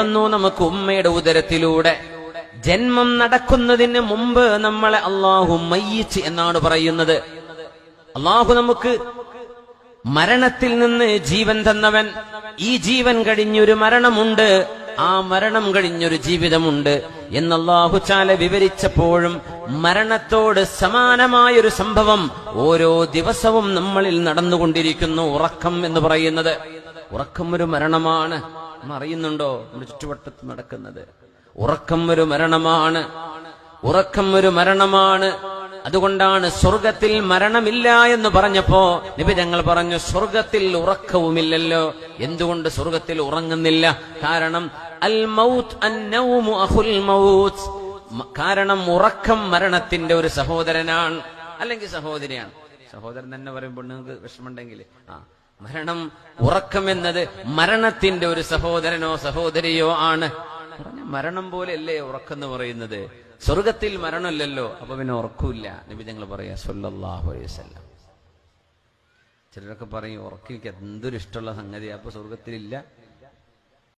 തന്നു നമുക്ക് ഉമ്മയുടെ ഉദരത്തിലൂടെ. ജന്മം നടക്കുന്നതിന് മുമ്പ് നമ്മളെ അള്ളാഹു മയ്യിച്ച് എന്നാണ് പറയുന്നത്. അള്ളാഹു നമുക്ക് മരണത്തിൽ നിന്ന് ജീവൻ തന്നവൻ. ഈ ജീവൻ കഴിഞ്ഞൊരു മരണമുണ്ട്. ആ മരണം കഴിഞ്ഞൊരു ജീവിതമുണ്ട് എന്നല്ലാഹു ചാല വിവരിച്ചപ്പോഴും മരണത്തോട് സമാനമായൊരു സംഭവം ഓരോ ദിവസവും നമ്മളിൽ നടന്നുകൊണ്ടിരിക്കുന്നു ഉറക്കം എന്ന് പറയുന്നത്. ഉറക്കം ഒരു മരണമാണ്. അറിയുന്നുണ്ടോ നമ്മുടെ ചുറ്റുവട്ടത്ത് നടക്കുന്നത്. ഉറക്കം ഒരു മരണമാണ്. ഉറക്കം ഒരു മരണമാണ്. അതുകൊണ്ടാണ് സ്വർഗത്തിൽ മരണമില്ല എന്ന് പറഞ്ഞപ്പോ നബി ഞങ്ങൾ പറഞ്ഞു സ്വർഗത്തിൽ ഉറക്കവുമില്ലല്ലോ. എന്തുകൊണ്ട് സ്വർഗത്തിൽ ഉറങ്ങുന്നില്ല? കാരണം അൽ മൗത്ത് അഹുൽ മൗത്ത്. കാരണം ഉറക്കം മരണത്തിന്റെ ഒരു സഹോദരനാണ്. അല്ലെങ്കിൽ സഹോദരിയാണ്. സഹോദരൻ തന്നെ പറയുമ്പോൾ നിങ്ങൾക്ക് വിഷമമുണ്ടെങ്കിൽ ആ മരണം ഉറക്കം എന്നത് മരണത്തിന്റെ ഒരു സഹോദരനോ സഹോദരിയോ ആണ്. മരണം പോലെയല്ലേ ഉറക്കം എന്ന് പറയുന്നത്? സ്വർഗത്തിൽ മരണമില്ലല്ലോ അപ്പൊ പിന്നെ ഉറക്കൂല്ല. നബി പറയാ സൊല്ലാഹു അലൈഹി വസല്ലം. ചിലരൊക്കെ പറയും ഉറക്കിക്ക് എന്തൊരു ഇഷ്ടമുള്ള സംഗതി അപ്പൊ സ്വർഗത്തിലില്ല.